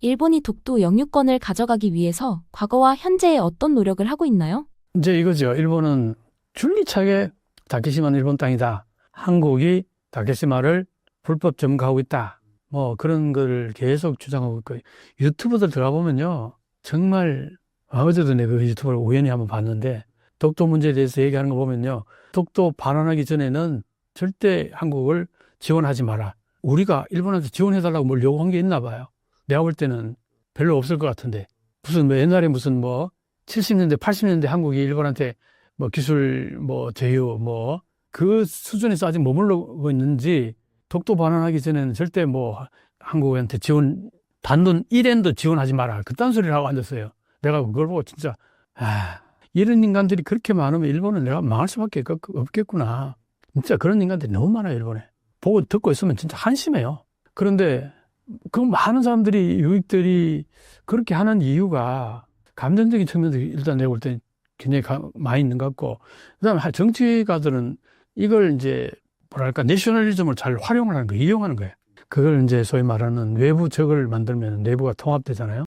일본이 독도 영유권을 가져가기 위해서 과거와 현재에 어떤 노력을 하고 있나요? 이제 이거죠. 일본은 줄기차게 다케시마는 일본 땅이다. 한국이 다케시마를 불법 점거하고 있다. 뭐 그런 걸 계속 주장하고 있고 유튜브들 들어가 보면요. 정말 아, 어제도 내가 그 유튜브를 우연히 한번 봤는데 독도 문제에 대해서 얘기하는 거 보면요. 독도 반환하기 전에는 절대 한국을 지원하지 마라. 우리가 일본한테 지원해달라고 뭘 요구한 게 있나 봐요. 내가 볼 때는 별로 없을 것 같은데 무슨 뭐 옛날에 무슨 뭐 70년대, 80년대 한국이 일본한테 뭐 기술 뭐 제휴 뭐 그 수준에서 아직 머물러고 있는지 독도 반환하기 전에는 절대 뭐 한국한테 지원 단돈 1엔도 지원하지 마라. 그딴 소리를 하고 앉았어요. 내가 그걸 보고 진짜 아, 이런 인간들이 그렇게 많으면 일본은 내가 망할 수밖에 없- 없겠구나. 진짜 그런 인간들이 너무 많아요, 일본에. 보고 듣고 있으면 진짜 한심해요. 그런데 그 많은 사람들이 유익들이 그렇게 하는 이유가 감정적인 측면도 일단 내가 볼 때 굉장히 가- 많이 있는 것 같고 그다음에 하- 정치가들은 이걸 이제 뭐랄까 내셔널리즘을 잘 활용을 하는 거 이용하는 거예요. 그걸 이제 소위 말하는 외부 적을 만들면 내부가 통합되잖아요.